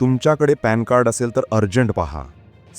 तुमच्याकडे pan card असेल तर अर्जंट पहा.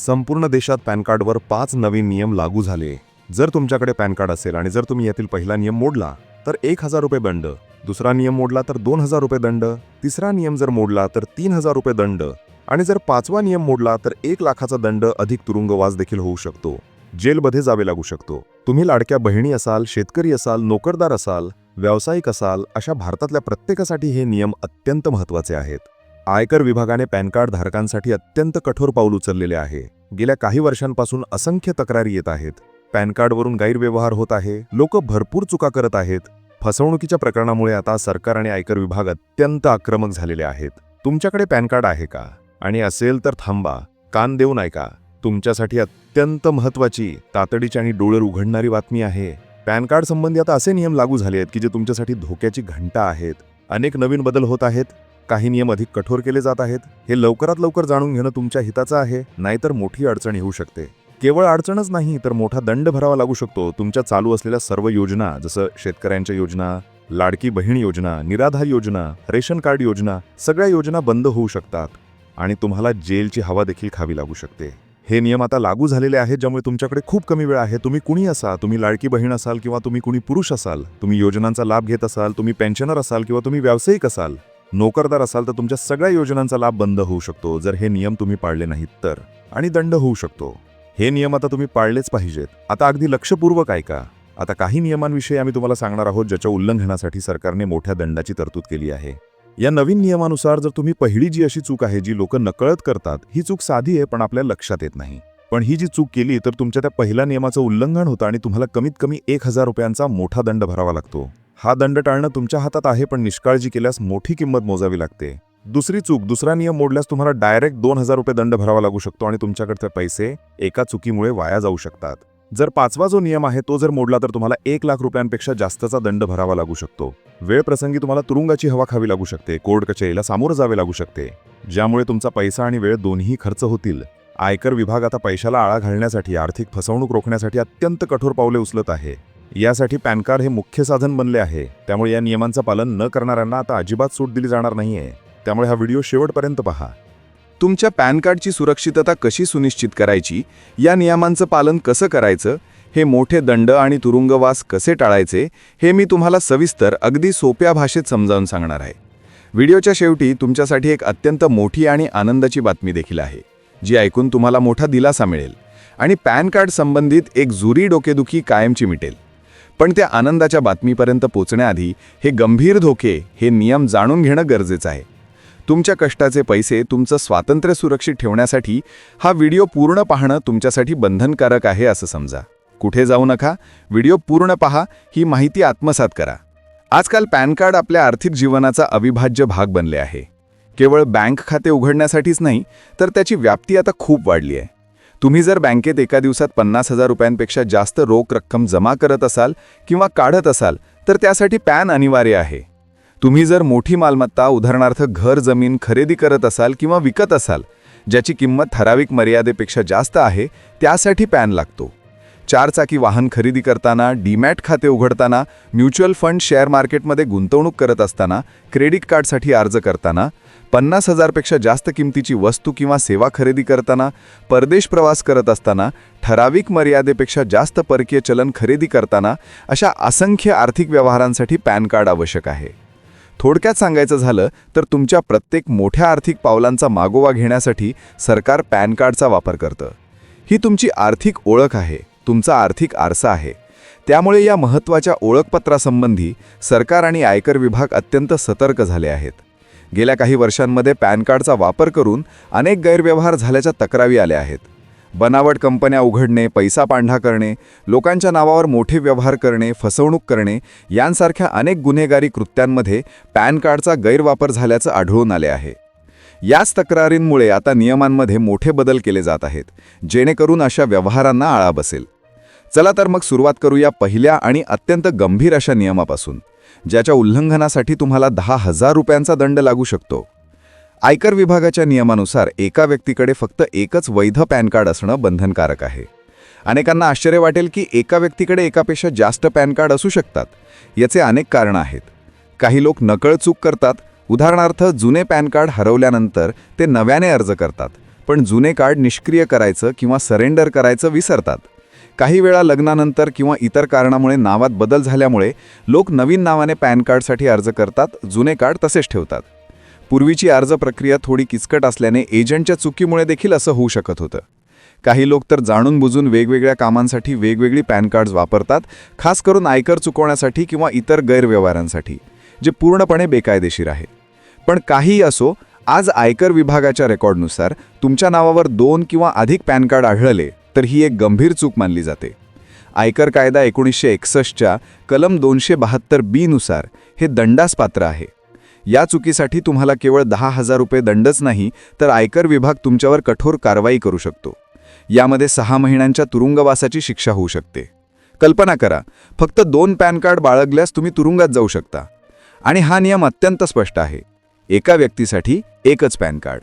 संपूर्ण देशात पॅन कार्डवर पाच नवीन नियम लागू झाले. जर तुमच्याकडे पॅन कार्ड असेल आणि जर तुम्ही यातील पहिला नियम मोडला तर एक हजार रुपये दंड. दुसरा नियम मोडला तर दोन हजार रुपये दंड. तिसरा नियम जर मोडला तर तीन हजार रुपये दंड. आणि जर पाचवा नियम मोडला तर एक लाखाचा दंड अधिक तुरुंगवास देखील होऊ शकतो. जेलमध्ये जावे लागू शकतो. तुम्ही लाडक्या बहिणी असाल शेतकरी असाल नोकरदार असाल व्यावसायिक असाल अशा भारतातल्या प्रत्येकासाठी हे नियम अत्यंत महत्त्वाचे आहेत. आयकर विभागाने पॅन कार्ड धारकांसाठी अत्यंत कठोर पाऊल उचललेले आहे. गेल्या काही वर्षांपासून असंख्य तक्रारी येत आहेत. पॅन कार्डवरून गैरव्यवहार होत आहे. लोक भरपूर चुका करत आहेत. फसवणुकीच्या प्रकरणामुळे आता सरकार आणि आयकर विभाग अत्यंत आक्रमक झालेले आहेत. तुमच्याकडे पॅन कार्ड आहे का? आणि असेल तर थांबा. कान देऊ ऐका. तुमच्यासाठी अत्यंत महत्त्वाची तातडीची आणि डोळे उघडणारी बातमी आहे. पॅन कार्ड संबंधी आता असे नियम लागू झाले आहेत की जे तुमच्यासाठी धोक्याची घंटा आहेत. अनेक नवीन बदल होत आहेत. काही नियम अधिक कठोर केले जात आहेत हे लवकरात लवकर जाणून घेणं तुमच्या हिताचं आहे नाहीतर मोठी अडचण येऊ शकते. केवळ अडचणच नाही तर मोठा दंड भरावा लागू शकतो. तुमच्या चालू असलेल्या सर्व योजना जसं शेतकऱ्यांच्या योजना लाडकी बहीण योजना निराधार योजना रेशन कार्ड योजना सगळ्या योजना बंद होऊ शकतात आणि तुम्हाला जेलची हवा देखील खावी लागू शकते. हे नियम आता लागू झालेले आहेत ज्यामुळे तुमच्याकडे खूप कमी वेळ आहे. तुम्ही कुणी असा तुम्ही लाडकी बहीण असाल किंवा तुम्ही कुणी पुरुष असाल तुम्ही योजनांचा लाभ घेत असाल तुम्ही पेन्शनर असाल किंवा तुम्ही व्यावसायिक असाल नोकरदार असाल तर तुमच्या सगळ्या योजनांचा लाभ बंद होऊ शकतो. जर हे नियम तुम्ही पाळले नाहीत तर. आणि दंड होऊ शकतो. हे नियम आता तुम्ही पाळलेच पाहिजेत. आता अगदी लक्षपूर्वक ऐका. आता काही नियमांविषयी आम्ही तुम्हाला सांगणार आहोत ज्याच्या उल्लंघनासाठी सरकारने मोठ्या दंडाची तरतूद केली आहे. या नवीन नियमानुसार जर तुम्ही पहिली जी अशी चूक आहे जी लोक नकळत करतात ही चूक साधी आहे पण आपल्या लक्षात येत नाही. पण ही जी चूक केली तर तुमच्या त्या पहिल्या नियमाचं उल्लंघन होतं आणि तुम्हाला कमीत कमी एक हजार रुपयांचा मोठा दंड भरावा लागतो. हा दंड टाळणं तुमच्या हातात आहे पण निष्काळजी केल्यास मोठी किंमत मोजावी लागते. दुसरी चूक दुसरा नियम मोडल्यास तुम्हाला डायरेक्ट दोन हजार रुपये दंड भरावा लागू शकतो आणि तुमच्याकडचे पैसे एका चुकीमुळे वाया जाऊ शकतात. जर पाचवा जो नियम आहे तो जर मोडला तर तुम्हाला एक लाख रुपयांपेक्षा जास्तचा दंड भरावा लागू शकतो. वेळ प्रसंगी तुम्हाला तुरुंगाची हवा खावी लागू शकते कोर्ट कचेरीला सामोरं जावे लागू शकते. ज्यामुळे तुमचा पैसा आणि वेळ दोन्ही खर्च होतील. आयकर विभाग आता पैशाला आळा घालण्यासाठी आर्थिक फसवणूक रोखण्यासाठी अत्यंत कठोर पावले उचलत आहे. यासाठी पॅन कार्ड हे मुख्य साधन बनले आहे. त्यामुळे या नियमांचं पालन न करणाऱ्यांना आता अजिबात सूट दिली जाणार नाहीये. त्यामुळे हा व्हिडिओ शेवटपर्यंत पहा. तुमच्या पॅन कार्डची सुरक्षितता कशी सुनिश्चित करायची? या नियमांचं पालन कसं करायचं? हे मोठे दंड आणि तुरुंगवास कसे टाळायचे? हे मी तुम्हाला सविस्तर अगदी सोप्या भाषेत समजावून सांगणार आहे. व्हिडिओच्या शेवटी तुमच्यासाठी एक अत्यंत मोठी आणि आनंदाची बातमी देखील आहे जी ऐकून तुम्हाला मोठा दिलासा मिळेल आणि पॅन कार्ड संबंधित एक जुरी डोकेदुखी कायमची मिटेल. पण त्या आनंदाच्या बातमीपर्यंत पोचण्याआधी हे गंभीर धोके हे नियम जाणून घेणं गरजेचं आहे. तुमच्या कष्टाचे पैसे तुमचं स्वातंत्र्य सुरक्षित ठेवण्यासाठी हा व्हिडिओ पूर्ण पाहणं तुमच्यासाठी बंधनकारक आहे असं समजा. कुठे जाऊ नका व्हिडिओ पूर्ण पहा ही माहिती आत्मसात करा. आजकाल पॅन कार्ड आपल्या आर्थिक जीवनाचा अविभाज्य भाग बनले आहे. केवळ बँक खाते उघडण्यासाठीच नाही तर त्याची व्याप्ती आता खूप वाढली आहे. तुम्ही जर बँकेत एका दिवसात पन्नास हजार रुपयांपेक्षा जास्त रोख रक्कम जमा करत असाल किंवा काढत असाल तर त्यासाठी पॅन अनिवार्य आहे. तुम्ही जर मोठी मालमत्ता उदाहरणार्थ घर जमीन खरेदी करत असाल किंवा विकत असाल ज्याची किंमत ठराविक मर्यादेपेक्षा जास्त आहे त्यासाठी पॅन लागतो. चारचाकी वाहन खरेदी करताना डीमॅट खाते उघडताना म्युच्युअल फंड शेअर मार्केटमध्ये गुंतवणूक करत असताना क्रेडिट कार्डसाठी अर्ज करताना पन्नास हजारपेक्षा जास्त किमतीची वस्तू किंवा सेवा खरेदी करताना परदेश प्रवास करत असताना ठराविक मर्यादेपेक्षा जास्त परकीय चलन खरेदी करताना अशा असंख्य आर्थिक व्यवहारांसाठी पॅन कार्ड आवश्यक आहे. थोडक्यात सांगायचं झालं तर तुमच्या प्रत्येक मोठ्या आर्थिक पावलांचा मागोवा घेण्यासाठी सरकार पॅन कार्डचा वापर करतं. ही तुमची आर्थिक ओळख आहे तुमचा आर्थिक आरसा आहे. त्यामुळे या महत्त्वाच्या ओळखपत्रासंबंधी सरकार आणि आयकर विभाग अत्यंत सतर्क झाले आहेत. गेल्या काही वर्षांमध्ये पॅन कार्डचा वापर करून अनेक गैरव्यवहार झाल्याच्या तक्रारी आल्या आहेत. बनावट कंपन्या उघडणे पैसा पांढा करणे लोकांच्या नावावर मोठे व्यवहार करणे फसवणूक करणे यांसारख्या अनेक गुन्हेगारी कृत्यांमध्ये पॅन कार्डचा गैरवापर झाल्याचं आढळून आले आहे. याच तक्रारींमुळे आता नियमांमध्ये मोठे बदल केले जात आहेत जेणेकरून अशा व्यवहारांना आळा बसेल. चला तर मग सुरुवात करूया पहिल्या आणि अत्यंत गंभीर अशा नियमापासून. ज्याच्या उल्लंघनासाठी तुम्हाला दहा हजार रुपयांचा दंड लागू शकतो. आयकर विभागाच्या नियमानुसार एका व्यक्तीकडे फक्त एकच वैध पॅन कार्ड असणं बंधनकारक आहे. अनेकांना आश्चर्य वाटेल की एका व्यक्तीकडे एकापेक्षा जास्त पॅन कार्ड असू शकतात. याचे अनेक कारणं आहेत. काही लोक नकळ चूक करतात. उदाहरणार्थ जुने पॅन कार्ड हरवल्यानंतर ते नव्याने अर्ज करतात पण जुने कार्ड निष्क्रिय करायचं किंवा सरेंडर करायचं विसरतात. काही वेळा लग्नानंतर किंवा इतर कारणामुळे नावात बदल झाल्यामुळे लोक नवीन नावाने पॅन कार्डसाठी अर्ज करतात जुने कार्ड तसेच ठेवतात. पूर्वीची अर्ज प्रक्रिया थोडी किचकट असल्याने एजंटच्या चुकीमुळे देखील असं होऊ शकत होतं. काही लोक तर जाणून बुजून वेगवेगळ्या कामांसाठी वेगवेगळी पॅन कार्ड्स वापरतात खास करून आयकर चुकवण्यासाठी किंवा इतर गैरव्यवहारांसाठी जे पूर्णपणे बेकायदेशीर आहे. पण काहीही असो आज आयकर विभागाच्या रेकॉर्डनुसार तुमच्या नावावर दोन किंवा अधिक पॅन कार्ड आढळले तर ही एक गंभीर चूक मानली जाते. आयकर कायदा एकोणीसशे एकसष्टच्या कलम दोनशे बहात्तर बीनुसार हे दंडास पात्र आहे. या चुकीसाठी तुम्हाला केवळ दहा हजार रुपये दंडच नाही तर आयकर विभाग तुमच्यावर कठोर कारवाई करू शकतो. यामध्ये सहा महिन्यांच्या तुरुंगवासाची शिक्षा होऊ शकते. कल्पना करा फक्त दोन पॅन कार्ड बाळगल्यास तुम्ही तुरुंगात जाऊ शकता. आणि हा नियम अत्यंत स्पष्ट आहे. एका व्यक्तीसाठी एकच पॅन कार्ड.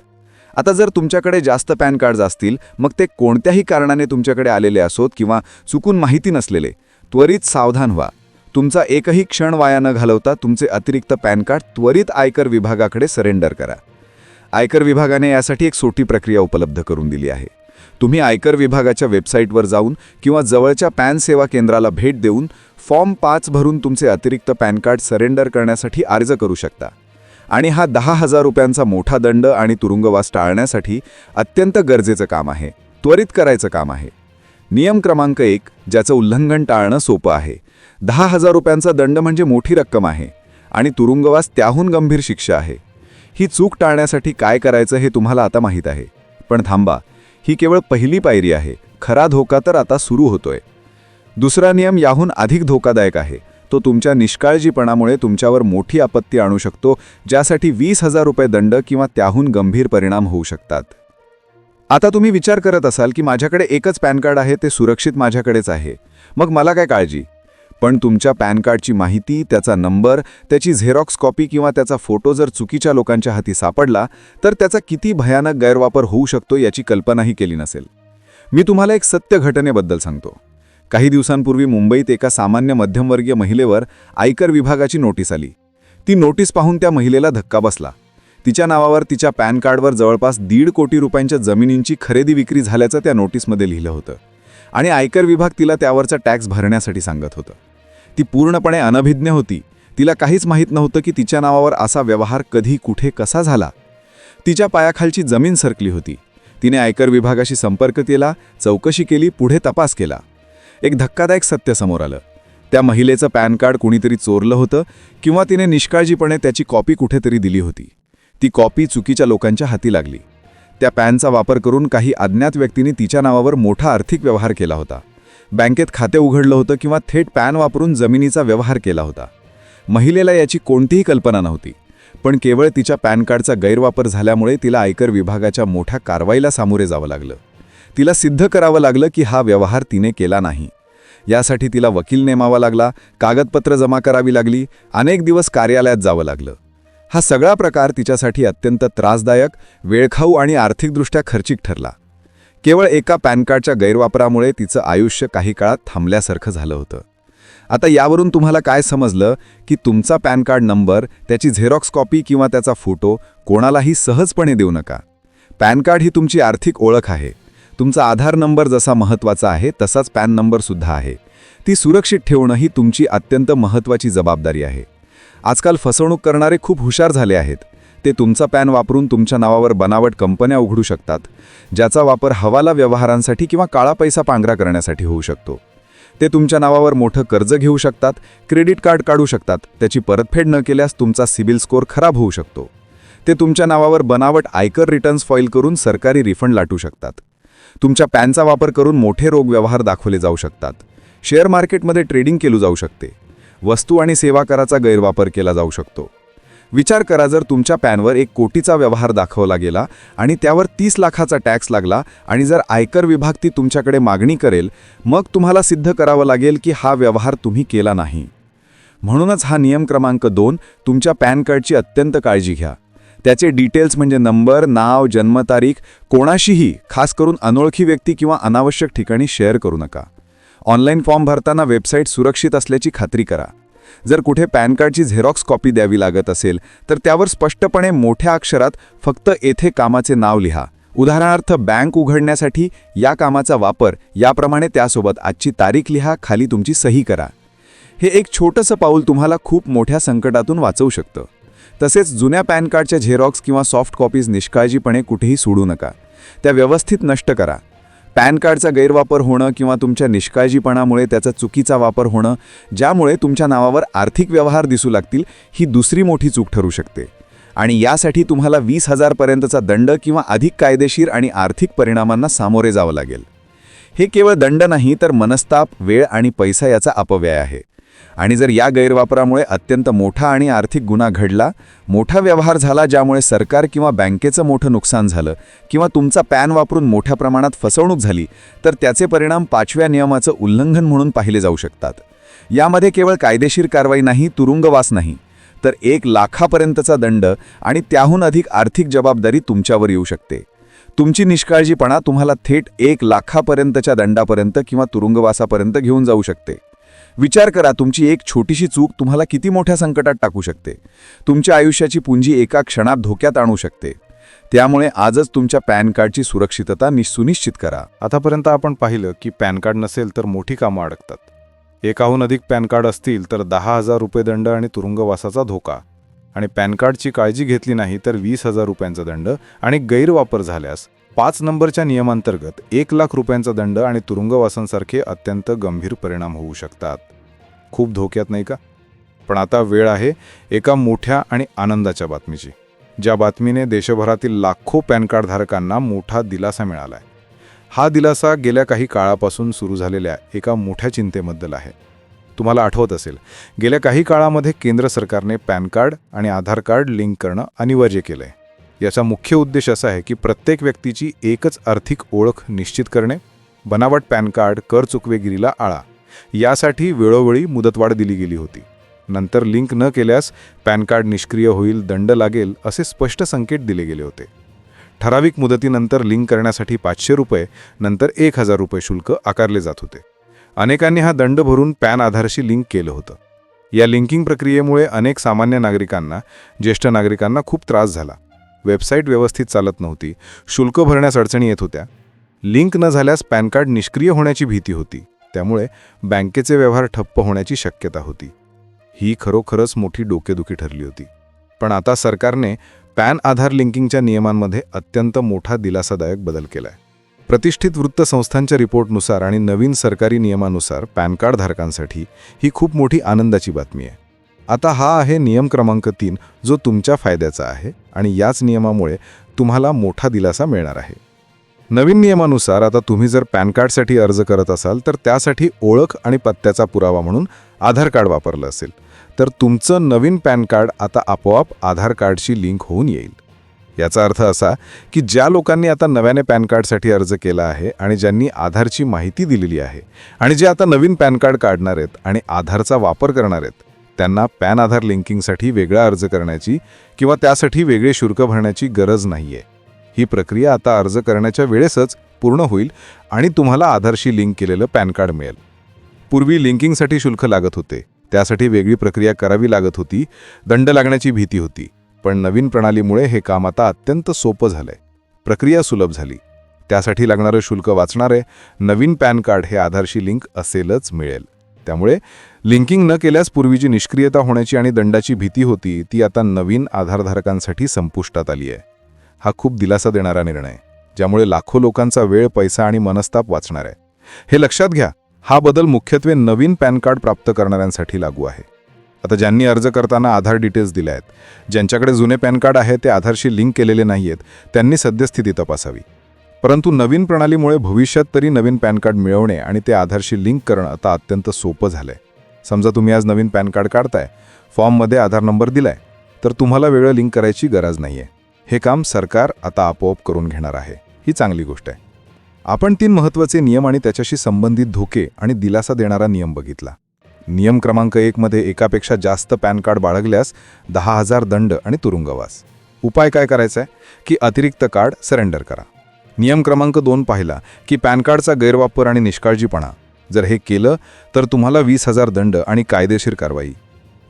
आता जर तुमच्याकडे जास्त पॅन कार्ड्स असतील मग ते कोणत्याही कारणाने तुमच्याकडे आलेले असोत किंवा चुकून माहिती नसलेले त्वरित सावधान व्हा. तुमचा एकही क्षण वाया न घालवता तुमचे अतिरिक्त पॅन कार्ड त्वरित आयकर विभागाकडे सरेंडर करा. आयकर विभागाने यासाठी एक सोटी प्रक्रिया उपलब्ध करून दिली आहे. तुम्ही आयकर विभागाच्या वेबसाईटवर जाऊन किंवा जवळच्या पॅन सेवा केंद्राला भेट देऊन फॉर्म पाच भरून तुमचे अतिरिक्त पॅन कार्ड सरेंडर करण्यासाठी अर्ज करू शकता. आणि हा दहा हजार रुपयांचा मोठा दंड आणि तुरुंगवास टाळण्यासाठी अत्यंत गरजेचं काम आहे त्वरित करायचं काम आहे. नियम क्रमांक एक ज्याचं उल्लंघन टाळणं सोपं आहे. दहा हजार रुपयांचा दंड म्हणजे मोठी रक्कम आहे आणि तुरुंगवास त्याहून गंभीर शिक्षा आहे. ही चूक टाळण्यासाठी काय करायचं हे तुम्हाला आता माहीत आहे. पण थांबा ही केवळ पहिली पायरी आहे. खरा धोका तर आता सुरू होतोय. दुसरा नियम याहून अधिक धोकादायक आहे. तो तुमच्या निष्काळजीपणामुळे तुमच्यावर मोठी आपत्ती आणू शकतो ज्यासाठी वीस हजार रुपये दंड किंवा त्याहून गंभीर परिणाम होऊ शकतात. आता तुम्ही विचार करत असाल की माझ्याकडे एकच पॅन कार्ड आहे ते सुरक्षित माझ्याकडेच आहे. मग मला काय काळजी? पण तुमच्या पॅन कार्डची माहिती त्याचा नंबर त्याची झेरॉक्स कॉपी किंवा त्याचा फोटो जर चुकीच्या लोकांच्या हाती सापडला तर त्याचा किती भयानक गैरवापर होऊ शकतो याची कल्पनाही केली नसेल. मी तुम्हाला एक सत्य घटनेबद्दल सांगतो. काही दिवसांपूर्वी मुंबईत एका सामान्य मध्यमवर्गीय महिलेवर आयकर विभागाची नोटीस आली. ती नोटीस पाहून त्या महिलेला धक्का बसला. तिच्या नावावर तिच्या पॅन कार्डवर जवळपास दीड कोटी रुपयांच्या जमिनींची खरेदी विक्री झाल्याचं त्या नोटीसमध्ये लिहिलं होतं आणि आयकर विभाग तिला त्यावरचा टॅक्स भरण्यासाठी सांगत होतं. ती पूर्णपणे अनभिज्ञ होती. तिला काहीच माहीत नव्हतं की तिच्या नावावर असा व्यवहार कधी कुठे कसा झाला. तिच्या पायाखालची जमीन सरकली होती. तिने आयकर विभागाशी संपर्क केला चौकशी केली पुढे तपास केला. एक धक्कादायक सत्य समोर आलं. त्या महिलेचं पॅन कार्ड कुणीतरी चोरलं होतं किंवा तिने निष्काळजीपणे त्याची कॉपी कुठेतरी दिली होती. ती कॉपी चुकीच्या लोकांच्या हाती लागली. त्या पॅनचा वापर करून काही अज्ञात व्यक्तींनी तिच्या नावावर मोठा आर्थिक व्यवहार केला होता. बँकेत खाते उघडलं होतं किंवा थेट पॅन वापरून जमिनीचा व्यवहार केला होता. महिलेला याची कोणतीही कल्पना नव्हती पण केवळ तिच्या पॅन कार्डचा गैरवापर झाल्यामुळे तिला आयकर विभागाच्या मोठ्या कारवाईला सामोरे जावं लागलं. तिला सिद्ध करावं लागलं की हा व्यवहार तिने केला नाही. यासाठी तिला वकील नेमावा लागला कागदपत्र जमा करावी लागली अनेक दिवस कार्यालयात जावं लागलं. हा सगळा प्रकार तिच्यासाठी अत्यंत त्रासदायक वेळखाऊ आणि आर्थिकदृष्ट्या खर्चिक ठरला. केवळ एका पॅन कार्डच्या गैरवापरामुळे तिचं आयुष्य काही काळात थांबल्यासारखं झालं होतं. आता यावरून तुम्हाला काय समजलं की तुमचा पॅन कार्ड नंबर त्याची झेरॉक्स कॉपी किंवा त्याचा फोटो कोणालाही सहजपणे देऊ नका. पॅन कार्ड ही तुमची आर्थिक ओळख आहे. तुमचा आधार नंबर जसा महत्त्वाचा आहे तसाच पॅन नंबरसुद्धा आहे. ती सुरक्षित ठेवणं ही तुमची अत्यंत महत्त्वाची जबाबदारी आहे. आजकाल फसवणूक करणारे खूप हुशार झाले आहेत. ते तुमचा पॅन वापरून तुमच्या नावावर बनावट कंपन्या उघडू शकतात ज्याचा वापर हवाला व्यवहारांसाठी किंवा काळा पैसा पांघरा करण्यासाठी होऊ शकतो. ते तुमच्या नावावर मोठं कर्ज घेऊ शकतात क्रेडिट कार्ड काढू शकतात त्याची परतफेड न केल्यास तुमचा सिबिल स्कोअर खराब होऊ शकतो. ते तुमच्या नावावर बनावट आयकर रिटर्न्स फाईल करून सरकारी रिफंड लाटू शकतात. तुमच्या पॅनचा वापर करून मोठे रोग व्यवहार दाखवले जाऊ शकतात. शेअर मार्केटमध्ये ट्रेडिंग केलं जाऊ शकते. वस्तू आणि सेवा कराचा गैरवापर केला जाऊ शकतो. विचार करा जर तुमच्या पॅनवर एक कोटीचा व्यवहार दाखवला गेला आणि त्यावर तीस लाखाचा टॅक्स लागला आणि जर आयकर विभाग ती तुमच्याकडे मागणी करेल मग तुम्हाला सिद्ध करावं लागेल की हा व्यवहार तुम्ही केला नाही. म्हणूनच हा नियम क्रमांक दोन तुमच्या पॅन कार्डची अत्यंत काळजी घ्या. त्याचे डिटेल्स म्हणजे नंबर नाव जन्मतारीख कोणाशीही खास करून अनोळखी व्यक्ती किंवा अनावश्यक ठिकाणी शेअर करू नका. ऑनलाईन फॉर्म भरताना वेबसाईट सुरक्षित असल्याची खात्री करा. जर कुठे पॅन कार्डची झेरॉक्स कॉपी द्यावी लागत असेल तर त्यावर स्पष्टपणे मोठ्या अक्षरात फक्त येथे कामाचे नाव लिहा. उदाहरणार्थ बँक उघडण्यासाठी या कामाचा वापर याप्रमाणे त्यासोबत आजची तारीख लिहा खाली तुमची सही करा. हे एक छोटंसं पाऊल तुम्हाला खूप मोठ्या संकटातून वाचवू शकतं. तसेच जुन्या पॅन कार्डच्या झेरॉक्स किंवा सॉफ्ट कॉपीज निष्काळजीपणे कुठेही सोडू नका. त्या व्यवस्थित नष्ट करा. पॅन कार्डचा गैरवापर होणं किंवा तुमच्या निष्काळजीपणामुळे त्याचा चुकीचा वापर होणं ज्यामुळे तुमच्या नावावर आर्थिक व्यवहार दिसू लागतील ही दुसरी मोठी चूक ठरू शकते. आणि यासाठी तुम्हाला वीस हजारपर्यंतचा दंड किंवा अधिक कायदेशीर आणि आर्थिक परिणामांना सामोरे जावं लागेल. हे केवळ दंड नाही तर मनस्ताप वेळ आणि पैसा याचा अपव्यय आहे. आणि जर या गैरवापरामुळे अत्यंत मोठा आणि आर्थिक गुन्हा घडला मोठा व्यवहार झाला ज्यामुळे सरकार किंवा बँकेचं मोठं नुकसान झालं किंवा तुमचा पॅन वापरून मोठ्या प्रमाणात फसवणूक झाली तर त्याचे परिणाम पाचव्या नियमाचं उल्लंघन म्हणून पाहिले जाऊ शकतात. यामध्ये केवळ कायदेशीर कारवाई नाही तुरुंगवास नाही तर एक लाखापर्यंतचा दंड आणि त्याहून अधिक आर्थिक जबाबदारी तुमच्यावर येऊ शकते. तुमची निष्काळजीपणा तुम्हाला थेट एक लाखापर्यंतच्या दंडापर्यंत किंवा तुरुंगवासापर्यंत घेऊन जाऊ शकते. विचार करा तुमची एक छोटीशी चूक तुम्हाला किती मोठ्या संकटात टाकू शकते. तुमच्या आयुष्याची पुंजी एका क्षणात धोक्यात आणू शकते. त्यामुळे आजच तुमच्या पॅन कार्डची सुरक्षितता सुनिश्चित करा. आतापर्यंत आपण पाहिलं की पॅन कार्ड नसेल तर मोठी कामं अडकतात. एकाहून अधिक पॅन कार्ड असतील तर दहा हजार रुपये दंड आणि तुरुंगवासाचा धोका. आणि पॅन कार्डची काळजी घेतली नाही तर वीस हजार रुपयांचा दंड आणि गैरवापर झाल्यास पाच नंबरच्या नियमांतर्गत एक लाख रुपयांचा दंड आणि तुरुंगवासांसारखे अत्यंत गंभीर परिणाम होऊ शकतात. खूप धोक्यात नाही का? पण आता वेळ आहे एका मोठ्या आणि आनंदाच्या बातमीची ज्या बातमीने देशभरातील लाखो पॅन कार्डधारकांना मोठा दिलासा मिळाला आहे हा दिलासा गेल्या काही काळापासून सुरू झालेल्या एका मोठ्या चिंतेबद्दल आहे. तुम्हाला आठवत असेल गेल्या काही काळामध्ये केंद्र सरकारने पॅन कार्ड आणि आधार कार्ड लिंक करणं अनिवार्य केलं आहे याचा मुख्य उद्देश असा आहे की प्रत्येक व्यक्तीची एकच आर्थिक ओळख निश्चित करणे बनावट पॅन कार्ड कर चुकवेगिरीला आळा यासाठी वेळोवेळी मुदतवाढ दिली गेली होती. नंतर लिंक न केल्यास पॅन कार्ड निष्क्रिय होईल दंड लागेल असे स्पष्ट संकेत दिले गेले होते. ठराविक मुदतीनंतर लिंक करण्यासाठी पाचशे रुपये नंतर एक हजार रुपये शुल्क आकारले जात होते. अनेकांनी हा दंड भरून पॅन आधारशी लिंक केलं होतं. या लिंकिंग प्रक्रियेमुळे अनेक सामान्य नागरिकांना ज्येष्ठ नागरिकांना खूप त्रास झाला. वेबसाईट व्यवस्थित चालत नव्हती. शुल्क भरण्यास अडचणी येत होत्या. लिंक न झाल्यास पॅन कार्ड निष्क्रिय होण्याची भीती होती. त्यामुळे बँकेचे व्यवहार ठप्प होण्याची शक्यता होती. ही खरोखरच मोठी डोकेदुखी ठरली होती. पण आता सरकारने पॅन आधार लिंकिंगच्या नियमांमध्ये अत्यंत मोठा दिलासादायक बदल केलाय. प्रतिष्ठित वृत्तसंस्थांच्या रिपोर्टनुसार आणि नवीन सरकारी नियमानुसार पॅन कार्ड धारकांसाठी ही खूप मोठी आनंदाची बातमी आहे. आता हा आहे नियम क्रमांक तीन जो तुमच्या फायद्याचा आहे. आणि याच नियमामुळे तुम्हाला मोठा दिलासा मिळणार आहे. नवीन नियमानुसार आता तुम्ही जर पॅन कार्डसाठी अर्ज करत असाल तर त्यासाठी ओळख आणि पत्त्याचा पुरावा म्हणून आधार कार्ड वापरलं असेल. तर तुमचं नवीन पॅन कार्ड आता आपोआप आधार कार्डशी लिंक होऊन येईल. याचा अर्थ असा की ज्या लोकांनी आता नव्याने पॅन कार्डसाठी अर्ज केला आहे आणि ज्यांनी आधारची माहिती दिलेली आहे आणि जे आता नवीन पॅन कार्ड काढणार आहेत आणि आधारचा वापर करणार आहेत त्यांना पॅन आधार लिंकिंगसाठी वेगळा अर्ज करण्याची किंवा त्यासाठी वेगळे शुल्क भरण्याची गरज नाही आहे ही प्रक्रिया आता अर्ज करण्याच्या वेळेसच पूर्ण होईल आणि तुम्हाला आधारशी लिंक केलेलं पॅन कार्ड मिळेल. पूर्वी लिंकिंगसाठी शुल्क लागत होते. त्यासाठी वेगळी प्रक्रिया करावी लागत होती. दंड लागण्याची भीती होती. पण नवीन प्रणालीमुळे हे काम आता अत्यंत सोपं झालंय. प्रक्रिया सुलभ झाली. त्यासाठी लागणारं शुल्क वाचणारे नवीन पॅन कार्ड हे आधारशी लिंक असेलच मिळेल. त्यामुळे लिंकिंग न केल्यास पूर्वीची निष्क्रियता होण्याची आणि दंडाची भीती होती ती आता नवीन आधारधारकांसाठी संपुष्टात आली आहे. हा खूप दिलासा देणारा निर्णय ज्यामुळे लाखो लोकांचा वेळ पैसा आणि मनस्ताप वाचणार आहे. हे लक्षात घ्या हा बदल मुख्यत्वे नवीन पॅन कार्ड प्राप्त करणाऱ्यांसाठी लागू आहे. आता ज्यांनी अर्ज करताना आधार डिटेल्स दिल्या आहेत ज्यांच्याकडे जुने पॅन कार्ड आहे ते आधारशी लिंक केलेले नाही आहेत त्यांनी सद्यस्थिती तपासावी. परंतु नवीन प्रणालीमुळे भविष्यात तरी नवीन पॅन कार्ड मिळवणे आणि ते आधारशी लिंक करणं आता अत्यंत सोपं झालं आहे समजा तुम्ही आज नवीन पॅन कार्ड काढताय फॉर्ममध्ये आधार नंबर दिलाय तर तुम्हाला वेगळं लिंक करायची गरज नाहीये. हे काम सरकार आता आपोआप करून घेणार आहे. ही चांगली गोष्ट आहे. आपण तीन महत्त्वाचे नियम आणि त्याच्याशी संबंधित धोके आणि दिलासा देणारा नियम बघितला. नियम क्रमांक एकमध्ये एकापेक्षा जास्त पॅन कार्ड बाळगल्यास दहा हजार दंड आणि तुरुंगवास. उपाय काय करायचा आहे की अतिरिक्त कार्ड सरेंडर करा. नियम क्रमांक दोन पाहिला की पॅन कार्डचा गैरवापर आणि निष्काळजीपणा. जर हे केलं तर तुम्हाला वीस हजार दंड आणि कायदेशीर कारवाई.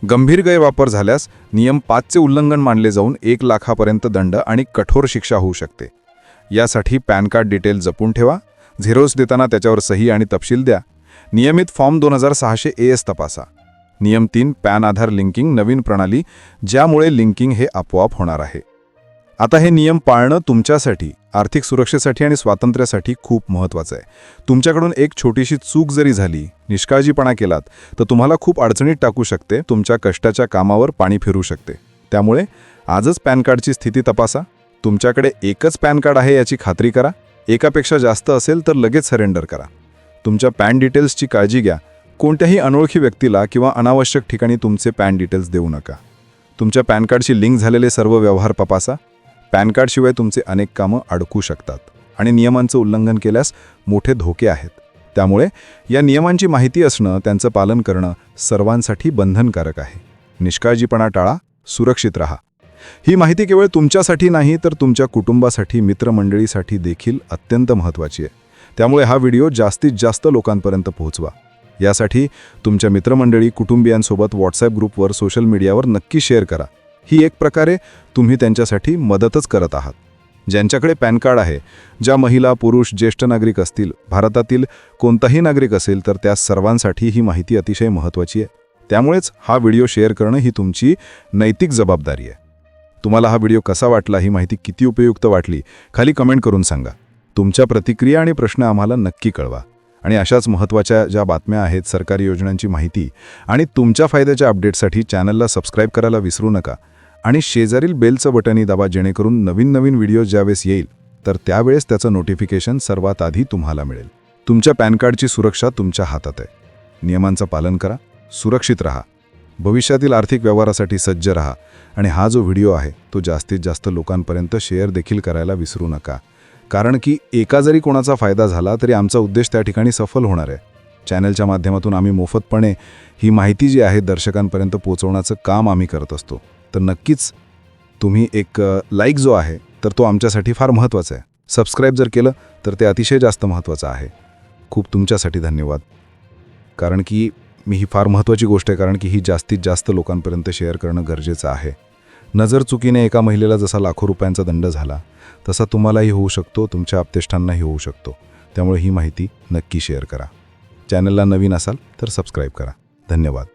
गंभीर गैरवापर झाल्यास नियम पाचचे उल्लंघन मानले जाऊन एक लाखापर्यंत दंड आणि कठोर शिक्षा होऊ शकते. यासाठी पॅन कार्ड डिटेल जपून ठेवा झेरोस देताना त्याच्यावर सही आणि तपशील द्या नियमित फॉर्म दोन हजार सहाशे ए एस तपासा. नियम तीन पॅन आधार लिंकिंग नवीन प्रणाली ज्यामुळे लिंकिंग हे आपोआप होणार आहे. आता हे नियम पाळणं तुमच्यासाठी आर्थिक सुरक्षेसाठी आणि स्वातंत्र्यासाठी खूप महत्त्वाचं आहे. तुमच्याकडून एक छोटीशी चूक जरी झाली निष्काळजीपणा केलात तर तुम्हाला खूप अडचणीत टाकू शकते तुमच्या कष्टाच्या कामावर पाणी फिरू शकते. त्यामुळे आजच पॅन कार्डची स्थिती तपासा. तुमच्याकडे एकच पॅन कार्ड आहे याची खात्री करा. एकापेक्षा जास्त असेल तर लगेच सरेंडर करा. तुमच्या पॅन डिटेल्सची काळजी घ्या. कोणत्याही अनोळखी व्यक्तीला किंवा अनावश्यक ठिकाणी तुमचे पॅन डिटेल्स देऊ नका. तुमच्या पॅन कार्डशी लिंक झालेले सर्व व्यवहार तपासा. पॅन कार्डशिवाय तुमचे अनेक कामं अडकू शकतात आणि नियमांचं उल्लंघन केल्यास मोठे धोके आहेत. त्यामुळे या नियमांची माहिती असणं त्यांचं पालन करणं सर्वांसाठी बंधनकारक आहे. निष्काळजीपणा टाळा सुरक्षित राहा. ही माहिती केवळ तुमच्यासाठी नाही तर तुमच्या कुटुंबासाठी मित्रमंडळीसाठी देखील अत्यंत महत्त्वाची आहे. त्यामुळे हा व्हिडिओ जास्तीत जास्त लोकांपर्यंत पोहोचवा. यासाठी तुमच्या मित्रमंडळी कुटुंबियांसोबत व्हॉट्सॲप ग्रुपवर सोशल मीडियावर नक्की शेअर करा. ही एक प्रकारे तुम्ही त्यांच्यासाठी मदतच करत आहात. ज्यांच्याकडे पॅन कार्ड आहे ज्या महिला पुरुष ज्येष्ठ नागरिक असतील भारतातील कोणताही नागरिक असेल तर त्या सर्वांसाठी ही माहिती अतिशय महत्त्वाची आहे. त्यामुळेच हा व्हिडिओ शेअर करणं ही तुमची नैतिक जबाबदारी आहे. तुम्हाला हा व्हिडिओ कसा वाटला ही माहिती किती उपयुक्त वाटली खाली कमेंट करून सांगा. तुमच्या प्रतिक्रिया आणि प्रश्न आम्हाला नक्की कळवा. आणि अशाच महत्त्वाच्या ज्या बातम्या आहेत सरकारी योजनांची माहिती आणि तुमच्या फायद्याच्या अपडेटसाठी चॅनलला सबस्क्राईब करायला विसरू नका. आणि शेजारील बेलचं बटनही दाबा जेणेकरून नवीन नवीन व्हिडिओ ज्यावेळेस येईल तर त्यावेळेस त्याचं नोटिफिकेशन सर्वात आधी तुम्हाला मिळेल. तुमच्या पॅन कार्डची सुरक्षा तुमच्या हातात आहे. नियमांचं पालन करा सुरक्षित राहा. भविष्यातील आर्थिक व्यवहारासाठी सज्ज राहा आणि हा जो व्हिडिओ आहे तो जास्तीत जास्त लोकांपर्यंत शेअर देखील करायला विसरू नका. कारण की एका जरी कोणाचा फायदा झाला तरी आमचा उद्देश त्या ठिकाणी सफल होणार आहे. चॅनलच्या माध्यमातून आम्ही मोफतपणे ही माहिती जी आहे दर्शकांपर्यंत पोहोचवण्याचं काम आम्ही करत असतो. तर नक्कीच तुम्ही एक लाईक जो आहे तर तो आमच्यासाठी फार महत्त्वाचा आहे. सबस्क्राईब जर केलं तर ते अतिशय जास्त महत्त्वाचं आहे. खूप तुमच्यासाठी धन्यवाद. कारण की मी ही फार महत्त्वाची गोष्ट आहे कारण की ही जास्तीत जास्त लोकांपर्यंत शेअर करणं गरजेचं आहे. नजर चुकीने एका महिलेला जसा लाखो रुपयांचा दंड झाला तसा तुम्हालाही होऊ शकतो तुमच्या आपतेष्टांनाही होऊ शकतो. त्यामुळे ही माहिती नक्की शेअर करा. चॅनलला नवीन असाल तर सबस्क्राईब करा. धन्यवाद.